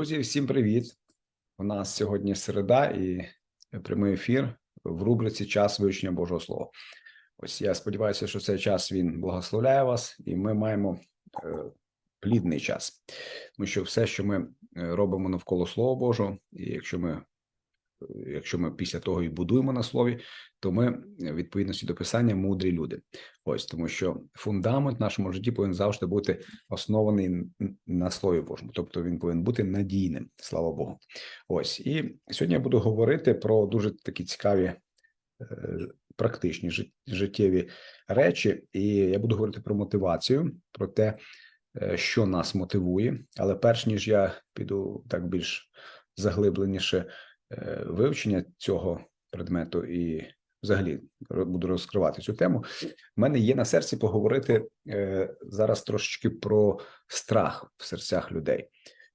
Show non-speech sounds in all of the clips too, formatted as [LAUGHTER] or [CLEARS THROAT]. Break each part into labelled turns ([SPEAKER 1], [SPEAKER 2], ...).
[SPEAKER 1] Друзі, всім привіт! У нас сьогодні середа і прямий ефір в рубриці Час вивчення Божого Слова. Ось я сподіваюся, що цей час він благословляє вас, і ми маємо е, плідний час. Тому що все, що ми е, робимо навколо Слова Божого, і якщо ми якщо ми після того і будуємо на слові, то ми в відповідності до писання мудрі люди. Ось тому, що фундамент в нашому житті повинен завжди бути оснований на слові Божому, тобто він повинен бути надійним, слава Богу. Ось і сьогодні я буду говорити про дуже такі цікаві. Е, практичні життєві речі, і я буду говорити про мотивацію, про те, е, що нас мотивує. Але перш ніж я піду так більш заглибленіше Е, вивчення цього предмету і взагалі буду розкривати цю тему. У мене є на серці поговорити е, зараз трошечки про страх в серцях людей.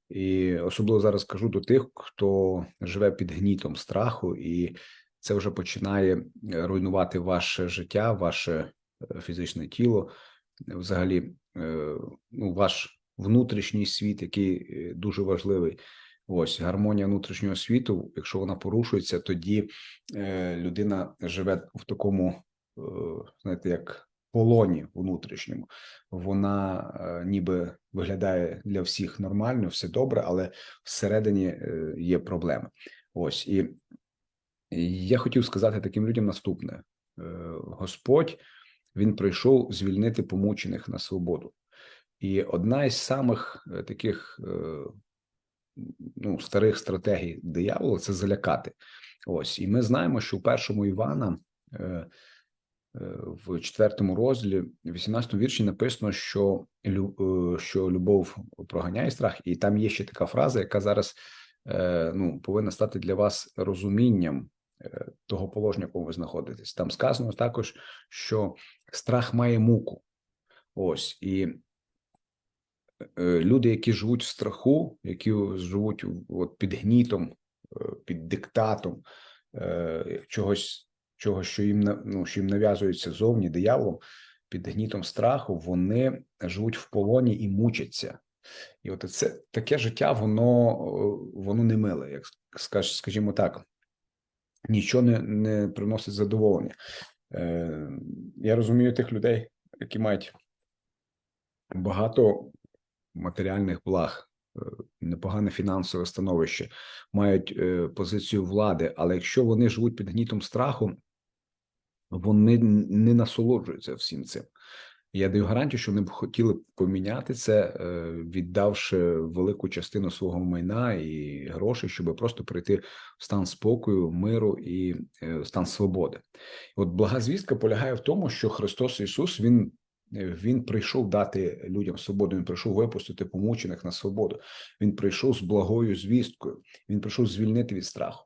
[SPEAKER 1] І особливо зараз кажу до тих, хто живе під гнітом страху, і це вже починає руйнувати ваше життя, ваше е, фізичне тіло, взагалі, ну, ваш внутрішній світ, який дуже важливий. Ось гармонія внутрішнього світу. Якщо вона порушується, тоді е, людина живе в такому, е, знаєте, як полоні внутрішньому. Вона е, ніби виглядає для всіх нормально, все добре, але всередині е, є проблеми. Ось і, я хотів сказати таким людям наступне: е, Господь він прийшов звільнити помучених на свободу. І одна із самих е, таких е, ну, старих стратегій диявола це залякати. Ось, і ми знаємо, що у першому Івана. Е, е, в четвертому розділі, в 18 вірші написано, що е, що любов проганяє страх, і там є ще така фраза, яка зараз ну, повинна стати для вас розумінням того положення, в якому ви знаходитесь. Там сказано також, що страх має муку. Ось і Е, люди, які живуть в страху, які живуть от під гнітом, е, під диктатом е, чогось, чого, що їм ну, що їм нав'язується зовні дияволом, під гнітом страху, вони живуть в полоні і мучаться. І от це таке життя, воно воно не миле, як скажімо так, нічого не не приносить задоволення. Е, Я розумію тих людей, які мають багато матеріальних благ, е, непогане фінансове становище, мають е, позицію влади, але якщо вони живуть під гнітом страху, вони не насолоджуються всім цим. Я даю гарантію, що вони б хотіли поміняти це, е, віддавши велику частину свого майна і грошей, щоб просто прийти в стан спокою, миру і стан свободи. От блага звістка полягає в тому, що Христос Ісус Він він прийшов дати людям свободу. Він прийшов випустити помучених на свободу. Він прийшов з благою звісткою. Він прийшов звільнити від страху.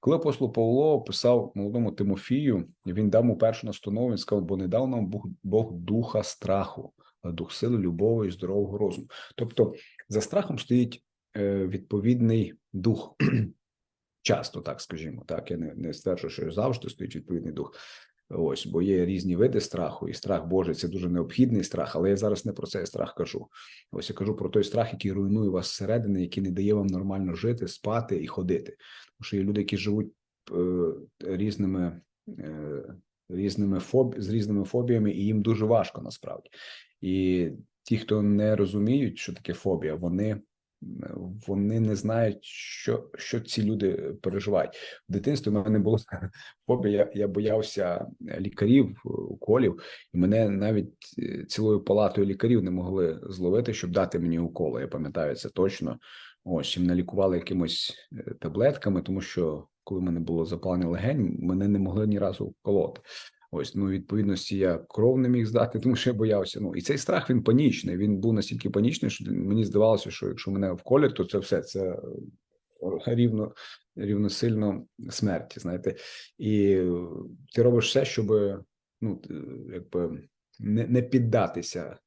[SPEAKER 1] Коли апостол Павло писав молодому Тимофію, він дав йому першу настанову. Він сказав, бо не дав нам Бог, Бог духа страху, а дух сили, любові і здорового розуму. Тобто, за страхом стоїть е, відповідний дух. [CLEARS THROAT] Часто так скажімо, так я не не стверджую, що завжди стоїть відповідний дух. Ось, бо є різні види страху, і страх Божий це дуже необхідний страх, але я зараз не про цей страх кажу. Ось я кажу про той страх, який руйнує вас зсередини, який не дає вам нормально жити, спати і ходити. Тому що є люди, які живуть е, різними е, різними фоб... з різними фобіями, і їм дуже важко насправді. І ті, хто не розуміють, що таке фобія, вони вони не знають, що що ці люди переживають в дитинстві. У мене було [LAUGHS] фобія, я боявся лікарів, уколів, і мене навіть е, цілою палатою лікарів не могли зловити, щоб дати мені уколи. Я пам'ятаю це точно. Ось і мене лікували якимось е, таблетками, тому що коли в мене було запалення легень, мене не могли ні разу колоти. Ось ну відповідності я кров не міг здати, тому що я боявся. Ну і цей страх він панічний. Він був настільки панічний, що мені здавалося, що якщо мене вколять, то це все це рівно рівно сильно смерті. Знаєте, і ти робиш все, щоб ну якби не, не піддатися.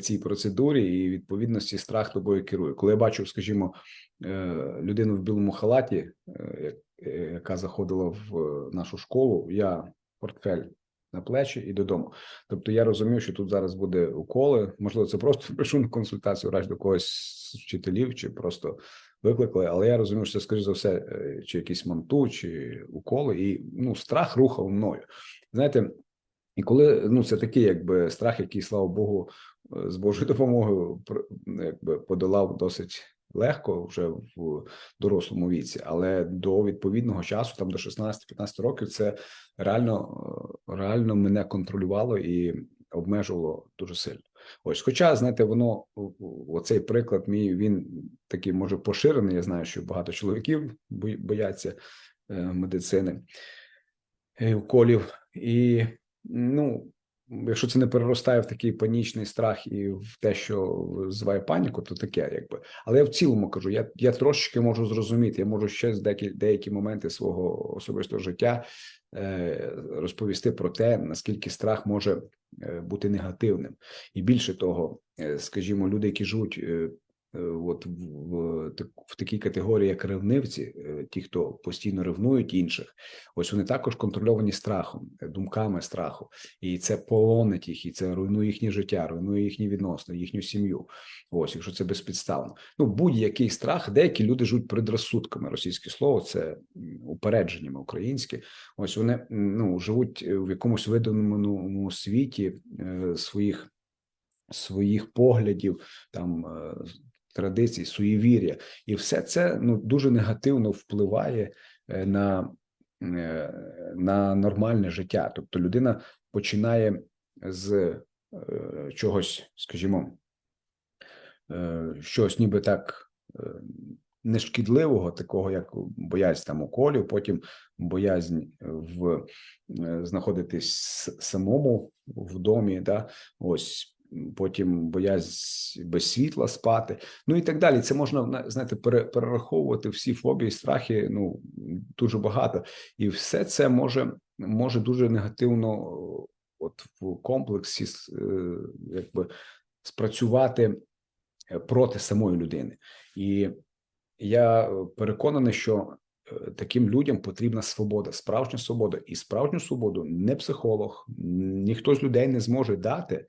[SPEAKER 1] Цій процедурі і відповідності страх тобою керує. Коли я бачу, скажімо, е, людину в білому халаті, е, яка заходила в нашу школу, я портфель на плечі і додому. Тобто я розумів, що тут зараз буде уколи. Можливо, це просто [LAUGHS] прийшов на консультацію рач до когось з вчителів, чи просто викликали. Але я розумів, що це, скоріш за все, е, чи якийсь манту, чи уколи, і ну страх рухав мною. Знаєте, і коли ну це такий, якби страх, який, слава Богу, е, з Божою [LAUGHS] допомогою пр- якби подолав досить легко вже в дорослому віці, але до відповідного часу, там до 16-15 років, це реально е, реально мене контролювало і обмежувало дуже сильно. Ось, хоча, знаєте, воно оцей приклад мій він такий може поширений. Я знаю, що багато чоловіків бояться е, медицини е, уколів, і ну. Якщо це не переростає в такий панічний страх і в те, що зває паніку, то таке, якби. Але я в цілому кажу, я, я трошечки можу зрозуміти, я можу ще з деякі, деякі моменти свого особистого життя е, розповісти про те, наскільки страх може е, бути негативним. І більше того, е, скажімо, люди, які живуть е, от в, в, такій категорії, як ревнивці, е, ті, хто постійно ревнують інших, ось вони також контрольовані страхом, е, думками страху, і це полонить їх, і це руйнує їхнє життя, руйнує їхні відносини, їхню сім'ю. Ось, якщо це безпідставно. Ну, будь-який страх, деякі люди живуть предразсудками. Російське слово це упередженнями українське. Ось вони ну живуть е, в якомусь виданому світі е, своїх своїх поглядів, там е, традицій, суєвір'я, і все це ну дуже негативно впливає е, на, е, на нормальне життя. Тобто людина починає з е, чогось, скажімо, щось ніби так нешкідливого, такого як боязнь там уколів, потім боязнь в знаходитись самому в домі, да, ось потім боязнь без світла спати, ну і так далі. Це можна на- знаєте, перераховувати всі фобії, страхи, ну дуже багато, і все це може, може дуже негативно, от в комплексі, е, якби спрацювати е, проти самої людини. І я переконаний, що е, таким людям потрібна свобода, справжня свобода. І справжню свободу не психолог, ніхто з людей не зможе дати,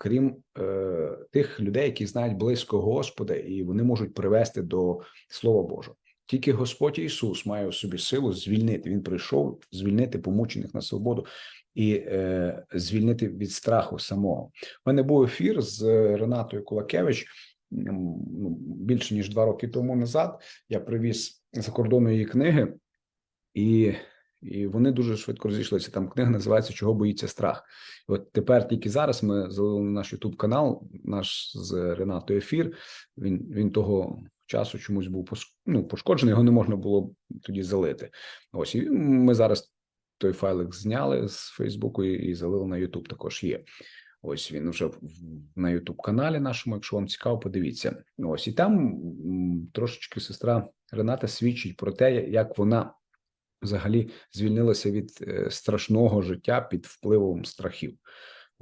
[SPEAKER 1] крім е, тих людей, які знають близько Господа, і вони можуть привести до Слова Божого. Тільки Господь Ісус має у собі силу звільнити. Він прийшов звільнити помучених на свободу і е, звільнити від страху самого. У мене був ефір з Ренатою Кулакевич ну, більше ніж два роки тому назад. Я привіз за кордону її книги, і, і вони дуже швидко розійшлися. Там книга називається Чого боїться страх. І от тепер тільки зараз ми залили на наш Ютуб канал, наш з Ренатою ефір. Він він того часу чомусь був ну, пошкоджений, його не можна було тоді залити. Ось і ми зараз той файлик зняли з Фейсбуку і, і залили на Ютуб. Також є. Ось він вже на Ютуб каналі нашому. Якщо вам цікаво, подивіться. Ось і там трошечки сестра Рената свідчить про те, як вона взагалі звільнилася від е, страшного життя під впливом страхів.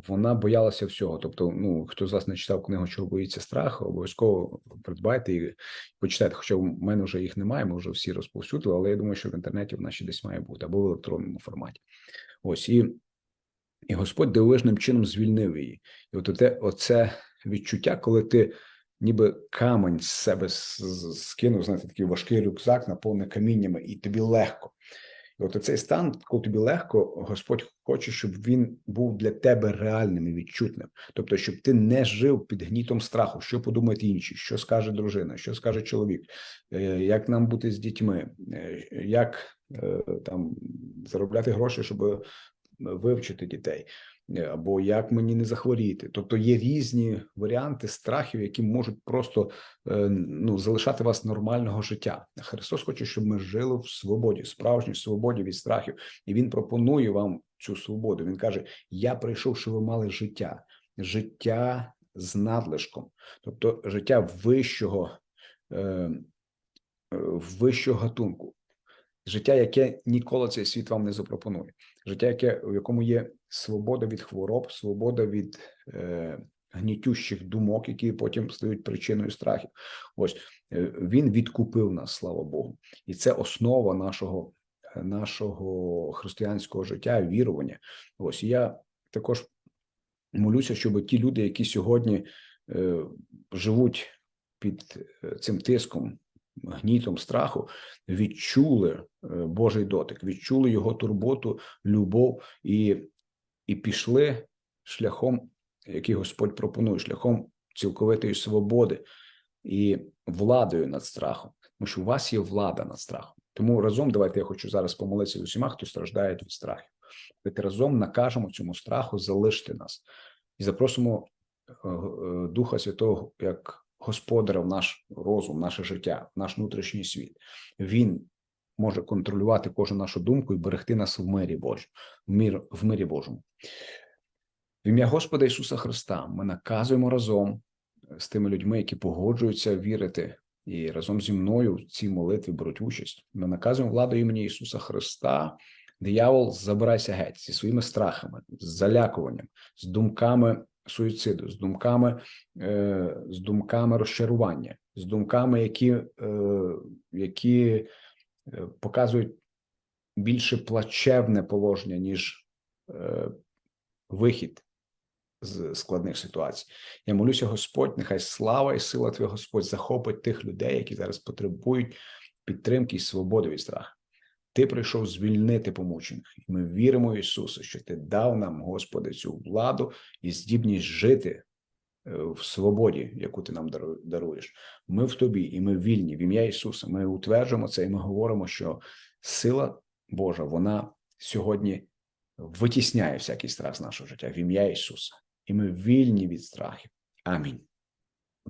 [SPEAKER 1] Вона боялася всього. Тобто, ну хто з вас не читав книгу, чого боїться страх, обов'язково придбайте і почитайте. Хоча в мене вже їх немає, ми вже всі розповсюдили, але я думаю, що в інтернеті вона ще десь має бути або в електронному форматі. Ось і, і Господь дивовижним чином звільнив її. І от оте, оце відчуття, коли ти ніби камень з себе скинув, знаєте, такий важкий рюкзак, наповнений каміннями, і тобі легко. І от цей стан, коли тобі легко, Господь хоче, щоб він був для тебе реальним і відчутним. Тобто, щоб ти не жив під гнітом страху, що подумають інші, що скаже дружина, що скаже чоловік, е, як нам бути з дітьми, е, як е, там заробляти гроші, щоб вивчити дітей, або як мені не захворіти. Тобто є різні варіанти страхів, які можуть просто е, ну, залишати вас нормального життя. Христос хоче, щоб ми жили в свободі, справжній свободі від страхів, і Він пропонує вам цю свободу. Він каже: Я прийшов, щоб ви мали життя, життя з надлишком, тобто життя вищого, е, е, вищого гатунку. Життя, яке ніколи цей світ вам не запропонує, життя, яке в якому є свобода від хвороб, свобода від е, гнітющих думок, які потім стають причиною страхів. Ось е, він відкупив нас, слава Богу, і це основа нашого нашого християнського життя, вірування. Ось я також молюся, щоб ті люди, які сьогодні е, живуть під е, цим тиском, гнітом страху, відчули е, Божий дотик, відчули його турботу, любов і, і пішли шляхом, який Господь пропонує, шляхом цілковитої свободи і владою над страхом. Тому що у вас є влада над страхом. Тому разом давайте я хочу зараз помолитися з усіма, хто страждає від страхів. Давайте разом накажемо цьому страху залишити нас і запросимо е, Духа Святого як господаря наш розум, наше життя, наш внутрішній світ. Він може контролювати кожну нашу думку і берегти нас в мирі Божому, в, мір, в мирі Божому. В ім'я Господа Ісуса Христа ми наказуємо разом з тими людьми, які погоджуються вірити, і разом зі мною в цій молитві беруть участь. Ми наказуємо владу імені Ісуса Христа. Диявол, забирайся геть зі своїми страхами, з залякуванням, з думками суїциду, з думками, е, з думками розчарування, з думками, які, е, які е, показують більше плачевне положення, ніж вихід з складних ситуацій. Я молюся, Господь, нехай слава і сила Твоя Господь захопить тих людей, які зараз потребують підтримки і свободи від страху. Ти прийшов звільнити помучених. І ми віримо в Ісуса, що Ти дав нам, Господи, цю владу і здібність жити е, в свободі, яку ти нам даруєш. Ми в тобі, і ми вільні в ім'я Ісуса. Ми утверджуємо це, і ми говоримо, що сила Божа вона сьогодні витісняє всякий страх з нашого життя в ім'я Ісуса. І ми вільні від страхів. Амінь.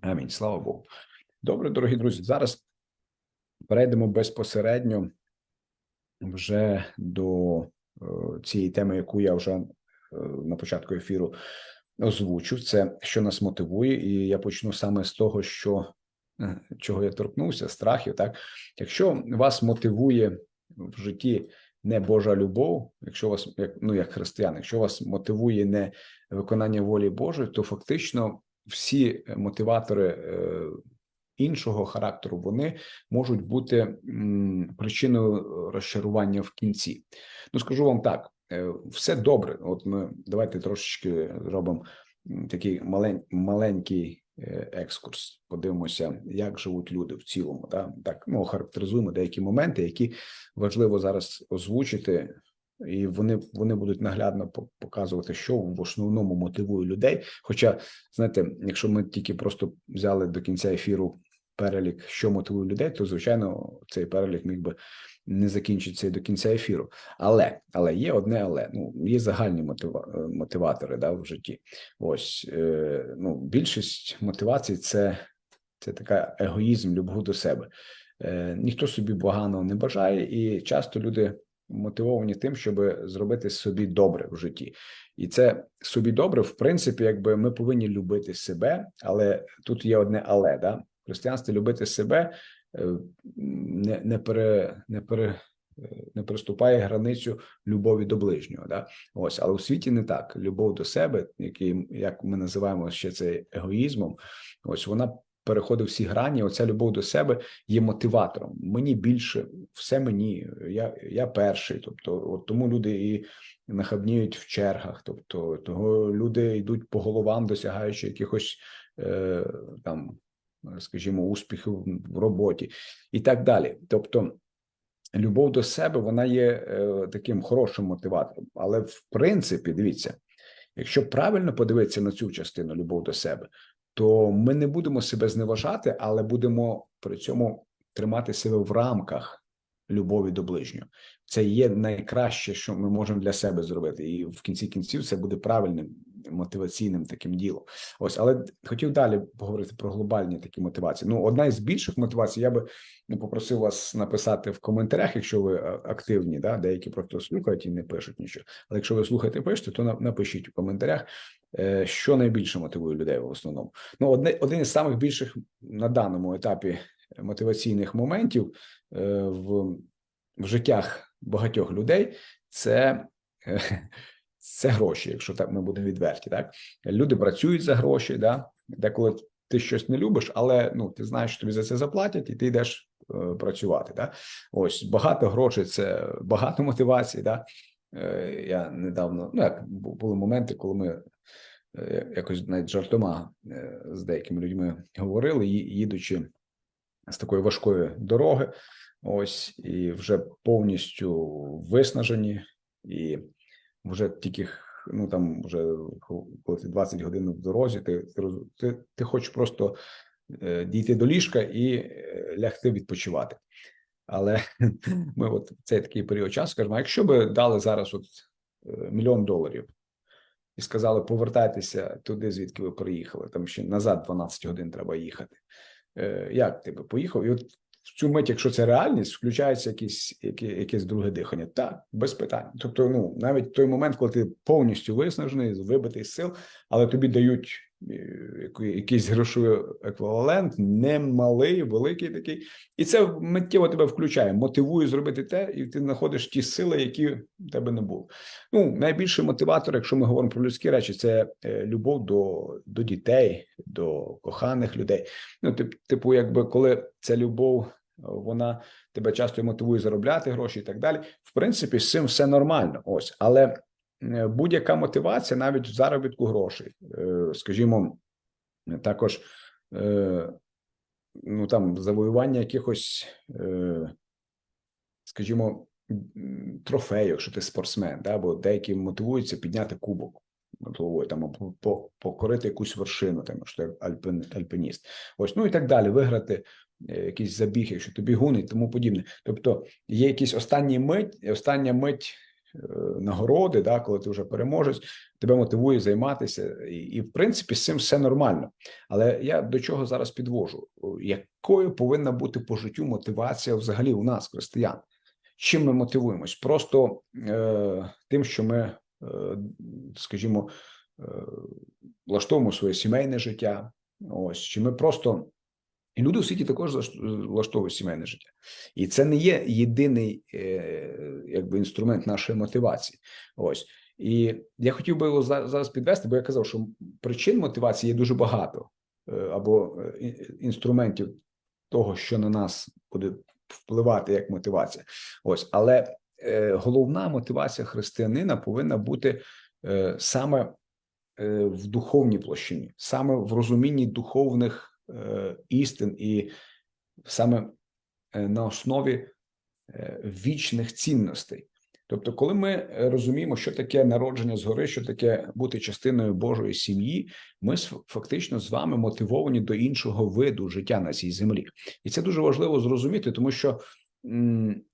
[SPEAKER 1] Амінь. Слава Богу. Добре, дорогі друзі. Зараз перейдемо безпосередньо вже до е, цієї теми, яку я вже е, на початку ефіру озвучив. Це що нас мотивує, і я почну саме з того, що е, чого я торкнувся, страхів. Так, якщо вас мотивує в житті не Божа любов, якщо вас як ну як християн, якщо вас мотивує не виконання волі Божої, то фактично всі мотиватори іншого характеру вони можуть бути причиною розчарування в кінці. Ну скажу вам так: е, все добре. От ми давайте трошечки зробимо такий малень, маленький е, екскурс. Подивимося, як живуть люди в цілому. Да? Так ну характеризуємо деякі моменти, які важливо зараз озвучити. І вони вони будуть наглядно по- показувати, що в основному мотивує людей. Хоча, знаєте, якщо ми тільки просто взяли до кінця ефіру перелік, що мотивує людей, то звичайно цей перелік міг би не закінчитися і до кінця ефіру. Але але є одне, але ну є загальні мотива, е, мотиватори да, в житті. Ось е, ну більшість мотивацій це, це така егоїзм, любов до себе. Е, ніхто собі поганого не бажає, і часто люди мотивовані тим, щоб зробити собі добре в житті. І це собі добре, в принципі, якби ми повинні любити себе, але тут є одне але да. Християнстві любити себе е, не, не пере не пере е, не переступає границю любові до ближнього. Да? Ось, але у світі не так. Любов до себе, який як ми називаємо ще це егоїзмом, ось вона переходить всі грані. Оця любов до себе є мотиватором. Мені більше, все мені, я, я перший. Тобто, от тому люди і нахабніють в чергах, тобто того люди йдуть по головам, досягаючи якихось е, там, скажімо, успіхів в роботі і так далі. Тобто, любов до себе вона є е, таким хорошим мотиватором. Але в принципі, дивіться, якщо правильно подивитися на цю частину любов до себе, то ми не будемо себе зневажати, але будемо при цьому тримати себе в рамках любові до ближнього. Це є найкраще, що ми можемо для себе зробити, і в кінці кінців це буде правильним мотиваційним таким ділом. Ось, але хотів далі поговорити про глобальні такі мотивації. Ну, одна із більших мотивацій, я би ну, попросив вас написати в коментарях, якщо ви е, активні, да, деякі просто слухають і не пишуть нічого. Але якщо ви слухаєте, пишете, то напишіть у коментарях, е, що найбільше мотивує людей в основному. Ну, одне один із самих більших на даному етапі мотиваційних моментів е, в, в життях багатьох людей це. Це гроші, якщо так ми будемо відверті, так люди працюють за гроші, да деколи ти щось не любиш, але ну ти знаєш, що тобі за це заплатять, і ти йдеш е, працювати. Да? Ось багато грошей це багато мотивацій. Да? Е, я недавно, ну як були моменти, коли ми е, якось навіть жартома е, з деякими людьми говорили, їдучи з такої важкої дороги, ось і вже повністю виснажені, і вже тільки ну там вже коли ти 20 годин в дорозі, ти, ти, ти, хочеш просто е, дійти до ліжка і е, лягти відпочивати. Але [LAUGHS] ми от цей такий період часу кажемо, якщо би дали зараз от е, мільйон доларів і сказали, повертайтеся туди, звідки ви приїхали, там ще назад 12 годин треба їхати. Як ти би поїхав? І от в цю мить, якщо це реальність, включається якісь, які, якесь друге дихання. Так, без питань. Тобто, ну навіть той момент, коли ти повністю виснажений, вибитий з сил, але тобі дають якийсь грошовий еквівалент, немалий, великий такий, і це миттєво тебе включає, мотивує зробити те, і ти знаходиш ті сили, які в тебе не було. Ну, найбільший мотиватор, якщо ми говоримо про людські речі, це е, любов до, до дітей, до коханих людей. Ну, тип, типу, якби коли ця любов, е, вона тебе часто мотивує заробляти гроші і так далі. В принципі, з цим все нормально. Ось, але е, будь-яка мотивація, навіть в заробітку грошей, е, скажімо, також. е, Ну там завоювання якихось, е, скажімо, м, трофею, якщо ти спортсмен, да, бо деякі мотивуються підняти кубок головою, там або по- покорити якусь вершину, там що ти альпин, альпиніст. Ось ну і так далі, виграти е, якийсь забіг, якщо ти бігун і тому подібне. Тобто є якісь останні мить, остання мить е, нагороди, да, коли ти вже переможець, тебе мотивує займатися, і, і в принципі з цим все нормально. Але я до чого зараз підвожу? Якою повинна бути по життю мотивація взагалі у нас, християн? Чим ми мотивуємось? Просто е, тим, що ми, е, скажімо, е, влаштовуємо своє сімейне життя. Ось чи ми просто і люди у світі також влаштовують сімейне життя, і це не є єдиний е, якби інструмент нашої мотивації. Ось і я хотів би його зараз підвести, бо я казав, що причин мотивації є дуже багато, е, або е, інструментів того, що на нас буде впливати як мотивація. Ось, але головна мотивація християнина повинна бути саме в духовній площині, саме в розумінні духовних істин, і саме е, на основі е, вічних цінностей. Тобто, коли ми е, розуміємо, що таке народження згори, що таке бути частиною Божої сім'ї, ми фактично з вами мотивовані до іншого виду життя на цій землі, і це дуже важливо зрозуміти, тому що,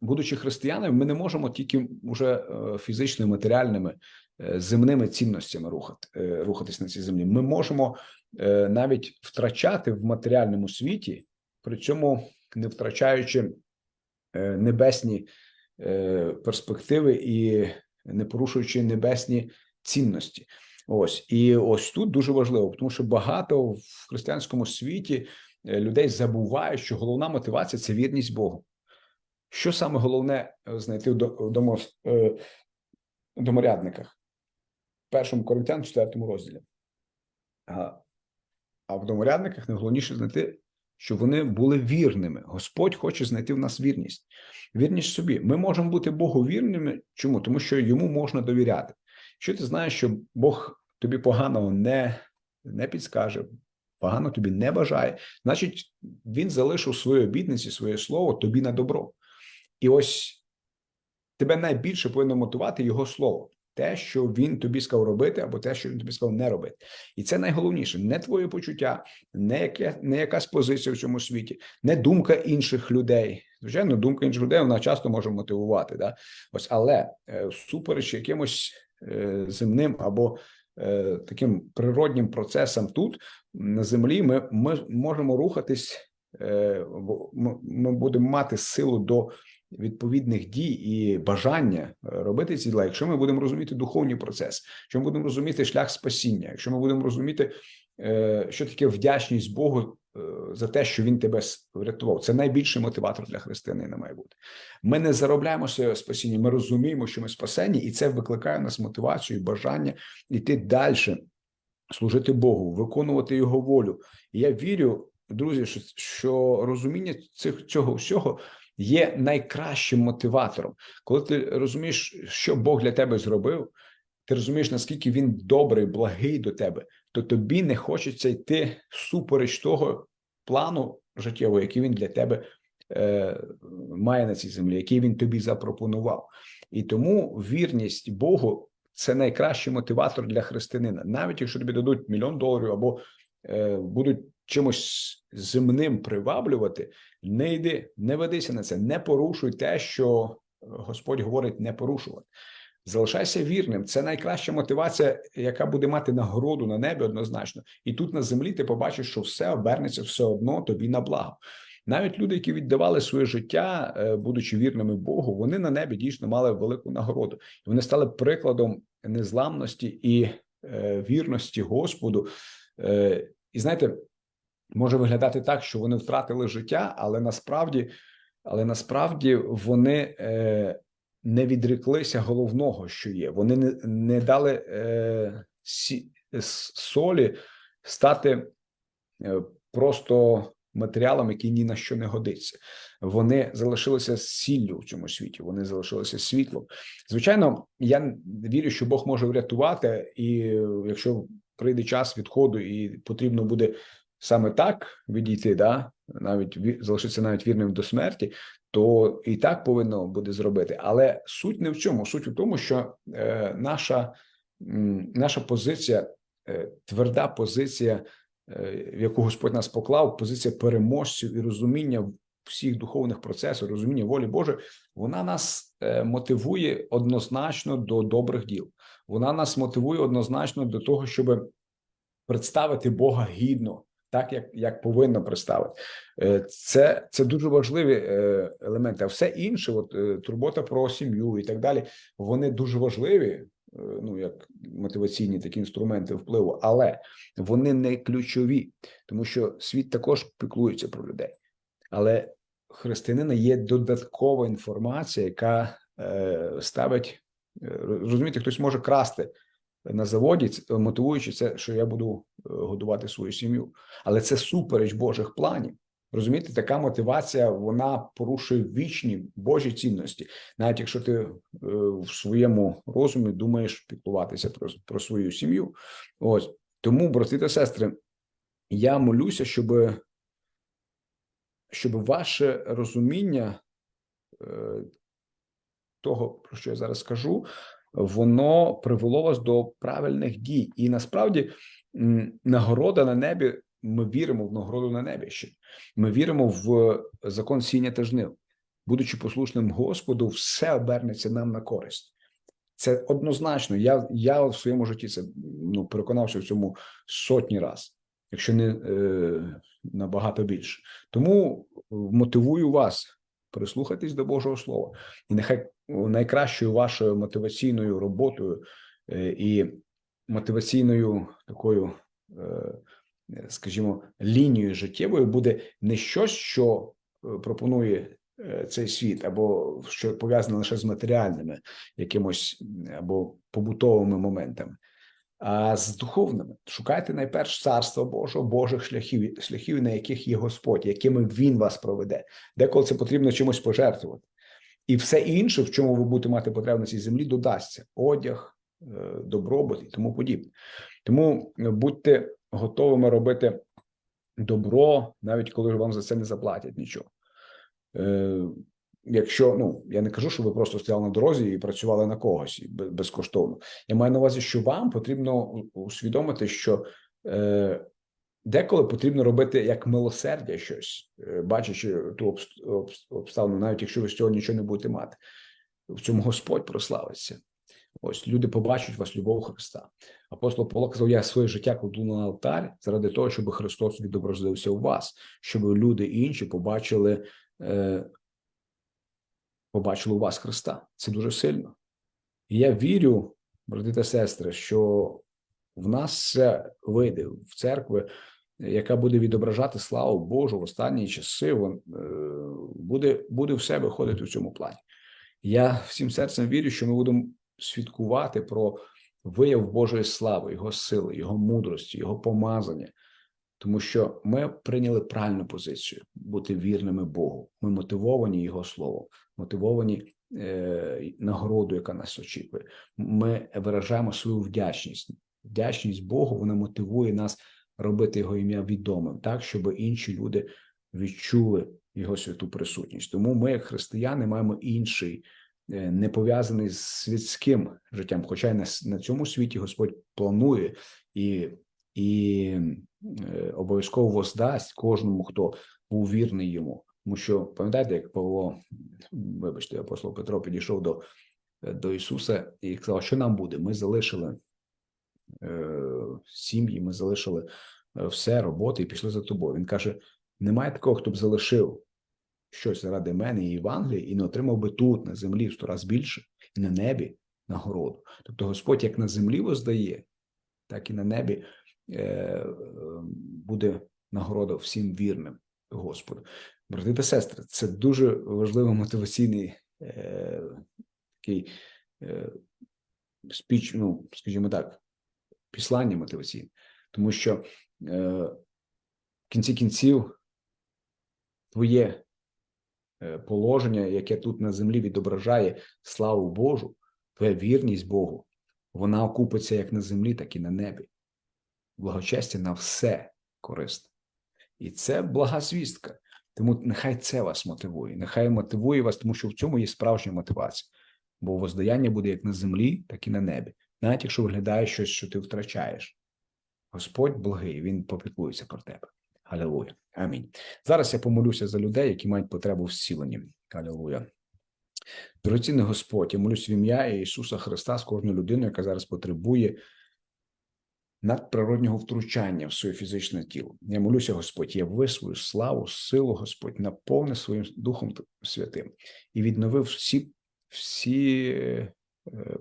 [SPEAKER 1] будучи християнами, ми не можемо тільки вже е, фізичними, матеріальними е, земними цінностями рухати, е, рухатись на цій землі. Ми можемо е, навіть втрачати в матеріальному світі, при цьому не втрачаючи е, небесні е, перспективи і не порушуючи небесні цінності. Ось і ось тут дуже важливо, тому що багато в християнському світі е, людей забувають, що головна мотивація це вірність Богу. Що саме головне е, знайти в до- домо, е, доморядниках? Першому Коринтян, четвертому розділі. А, в доморядниках найголовніше знайти, що вони були вірними. Господь хоче знайти в нас вірність. Вірність собі. Ми можемо бути Богу вірними. Чому? Тому що йому можна довіряти. Якщо ти знаєш, що Бог тобі поганого не, не підскаже, погано тобі не бажає, значить він залишив свої обітниці, своє слово тобі на добро. І ось тебе найбільше повинно мотивувати його слово. Те, що він тобі сказав робити, або те, що він тобі сказав не робити, і це найголовніше не твоє почуття, не яке не якась позиція в цьому світі, не думка інших людей. Звичайно, думка інших людей вона часто може мотивувати. Да? Ось, але е, всупереч якимось е, земним або е, таким природнім процесам тут на землі, ми, ми можемо рухатись. ми будемо мати силу до відповідних дій і бажання е, робити ці діла, якщо ми будемо розуміти духовний процес, якщо ми будемо розуміти шлях спасіння, якщо ми будемо розуміти, е, що таке вдячність Богу е, за те, що він тебе врятував, це найбільший мотиватор для християнина має бути. Ми не заробляємо своє спасіння, ми розуміємо, що ми спасені, і це викликає в нас мотивацію бажання йти далі служити Богу, виконувати Його волю. І я вірю, друзі, що, що розуміння цих цього всього є найкращим мотиватором. Коли ти розумієш, що Бог для тебе зробив, ти розумієш, наскільки він добрий, благий до тебе, то тобі не хочеться йти супереч того плану життєвого, який він для тебе е, має на цій землі, який він тобі запропонував. І тому вірність Богу це найкращий мотиватор для християнина. Навіть якщо тобі дадуть мільйон доларів або е, будуть чимось земним приваблювати, не йди, не ведися на це, не порушуй те, що Господь говорить, не порушувати. Залишайся вірним. Це найкраща мотивація, яка буде мати нагороду на небі однозначно. І тут на землі ти побачиш, що все обернеться все одно тобі на благо. Навіть люди, які віддавали своє життя, е, будучи вірними Богу, вони на небі дійсно мали велику нагороду. І вони стали прикладом незламності і е, вірності Господу. Е, І знаєте, може виглядати так, що вони втратили життя, але насправді, але насправді вони е, не відреклися головного, що є. Вони не, не дали е, сі, солі стати е, просто матеріалом, який ні на що не годиться. Вони залишилися сіллю в цьому світі. Вони залишилися світлом. Звичайно, я вірю, що Бог може врятувати, і е, якщо прийде час відходу, і потрібно буде саме так відійти, да навіть залишитися навіть вірним до смерті, то і так повинно буде зробити. Але суть не в цьому. Суть у тому, що е, наша, м, наша позиція, е, тверда позиція, е, в яку Господь нас поклав, позиція переможців і розуміння всіх духовних процесів, розуміння волі Божої, вона нас е, мотивує однозначно до добрих діл. Вона нас мотивує однозначно до того, щоб представити Бога гідно, так як, як повинно представити. Е, Це, це дуже важливі е, елементи. А все інше, от е, турбота про сім'ю і так далі, вони дуже важливі. Ну, як мотиваційні такі інструменти впливу, але вони не ключові, тому що світ також піклується про людей. Але християнина є додаткова інформація, яка ставить розумієте, хтось може красти на заводі, мотивуючи це, що я буду е, годувати свою сім'ю. Але це супереч Божих планів. Розумієте, така мотивація вона порушує вічні Божі цінності, навіть якщо ти е, в своєму розумі думаєш піклуватися про, про свою сім'ю. Ось тому, брати та сестри, я молюся, щоб, щоб ваше розуміння е, того, про що я зараз скажу, воно привело вас до правильних дій. І насправді нагорода на небі. Ми віримо в нагороду на небі ще. Ми віримо в закон сіння та жнив. Будучи послушним Господу, все обернеться нам на користь. Це однозначно. Я, я в своєму житті це ну, переконався в цьому сотні раз, якщо не е, набагато більше. Тому е, мотивую вас прислухатись до Божого Слова, і нехай найкращою вашою мотиваційною роботою е, і мотиваційною такою, е, скажімо, лінією життєвою буде не щось, що е, пропонує е, цей світ, або що пов'язане лише з матеріальними якимось або побутовими моментами. А з духовними шукайте найперш царства Божого, Божих шляхів, шляхів, на яких є Господь, якими Він вас проведе. Деколи це потрібно чимось пожертвувати. І все інше, в чому ви будете мати потребу на цій землі, додасться: одяг, е, добробут і тому подібне. Тому е, будьте готовими робити добро, навіть коли вам за це не заплатять нічого. Якщо ну я не кажу, що ви просто стояли на дорозі і працювали на когось безкоштовно. Я маю на увазі, що вам потрібно усвідомити, що е, деколи потрібно робити як милосердя щось, е, бачачи ту обставину, навіть якщо ви з цього нічого не будете мати. В цьому Господь прославиться. Ось люди побачать вас любов Христа. Апостол Павло казав: я своє життя кладу на алтар заради того, щоб Христос відобразився у вас, щоб люди інші побачили, е, побачили у вас Христа. Це дуже сильно. І я вірю, брати та сестри, що в нас все вийде в церкви, яка буде відображати славу Божу в останні часи. Вон, е, буде, буде все виходити в цьому плані. Я всім серцем вірю, що ми будемо свідкувати про вияв Божої слави, Його сили, Його мудрості, Його помазання. Тому що ми прийняли правильну позицію бути вірними Богу. Ми мотивовані Його словом, мотивовані е, нагородою, яка нас очікує. Ми виражаємо свою вдячність. Вдячність Богу вона мотивує нас робити його ім'я відомим, так щоб інші люди відчули його святу присутність. Тому ми, як християни, маємо інший, е, не пов'язаний з світським життям. Хоча й на, на цьому світі Господь планує і, і е, обов'язково воздасть кожному, хто був вірний йому. Тому що пам'ятаєте, як Павло, вибачте, апостол Петро підійшов до, до Ісуса і сказав, що нам буде? Ми залишили е, сім'ї, ми залишили е, все, роботи і пішли за тобою. Він каже: немає такого, хто б залишив щось заради мене і Євангелії, і не отримав би тут, на землі, в сто раз більше, і на небі нагороду. Тобто Господь як на землі воздає, так і на небі е, е, буде нагорода всім вірним Господу. Брати та сестри, це дуже важливий мотиваційний е, такий е, спіч, ну, скажімо так, післання мотиваційне, тому що е, в кінці кінців твоє е, положення, яке тут на землі відображає славу Божу, твоя вірність Богу, вона окупиться як на землі, так і на небі. Благочестя на все корисне. І це блага звістка. Тому нехай це вас мотивує, нехай мотивує вас, тому що в цьому є справжня мотивація. Бо воздаяння буде як на землі, так і на небі, навіть якщо виглядає щось, що ти втрачаєш. Господь благий, він попіклується про тебе. Алілуя. Амінь. Зараз я помолюся за людей, які мають потребу в зціленні. Алілуя. Дорогоцінний Господь, я молюсь в ім'я Ісуса Христа з кожною людиною, яка зараз потребує надприроднього втручання в своє фізичне тіло. Я молюся, Господь, яви свою славу, силу, Господь, наповни своїм Духом Святим і відновив всі, всі е,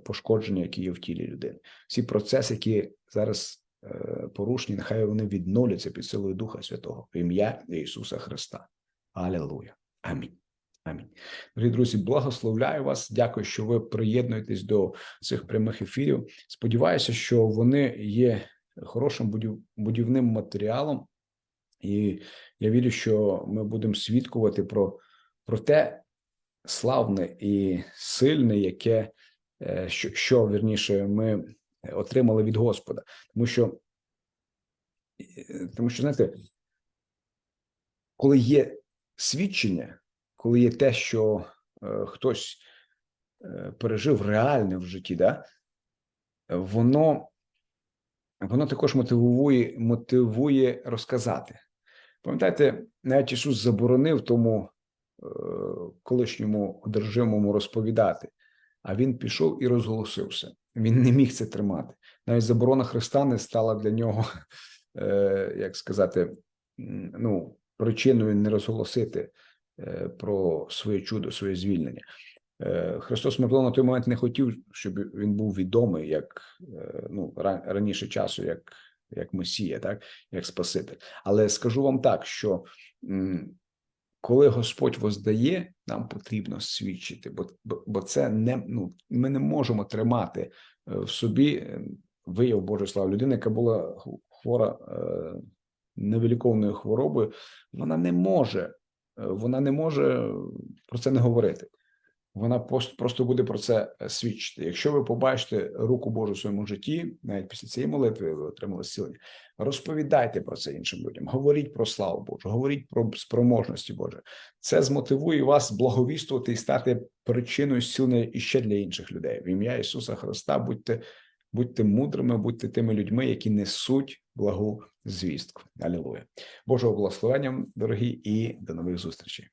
[SPEAKER 1] пошкодження, які є в тілі людини, всі процеси, які зараз е, порушені, нехай вони відновляться під силою Духа Святого в ім'я Ісуса Христа. Алілуя. Амінь. Амінь. Дорогі друзі, благословляю вас. Дякую, що ви приєднуєтесь до цих прямих ефірів. Сподіваюся, що вони є хорошим будівним матеріалом, і я вірю, що ми будемо свідкувати про, про те славне і сильне, яке е, що, що вірніше ми отримали від Господа, тому що е, тому що знаєте, коли є свідчення, коли є те, що е, хтось е, пережив реальне в житті, да, воно, воно також мотивує, мотивує розказати. Пам'ятаєте, навіть Ісус заборонив тому е, колишньому одержимому розповідати, а він пішов і розголосився. Він не міг це тримати. Навіть заборона Христа не стала для нього, е, як сказати, ну, причиною не розголосити про своє чудо, своє звільнення. Е, Христос, можливо, на той момент не хотів, щоб він був відомий як е, ну, раніше часу, як, як Месія, так, як Спаситель. Але скажу вам так, що коли Господь воздає, нам потрібно свідчити, бо, бо, це не ну, ми не можемо тримати е, в собі е, вияв Божої слави. Людина, яка була хвора е, невиліковною хворобою, вона не може, е, вона не може про це не говорити. Вона просто, буде про це е, свідчити. Якщо ви побачите руку Божу в своєму житті, навіть після цієї молитви ви отримали зцілення, розповідайте про це іншим людям, говоріть про славу Божу, говоріть про спроможності Божі. Це змотивує вас благовістувати і стати причиною зцілення іще для інших людей. В ім'я Ісуса Христа будьте, будьте мудрими, будьте тими людьми, які несуть благу звістку. Алілуя. Божого благословення, дорогі, і до нових зустрічей.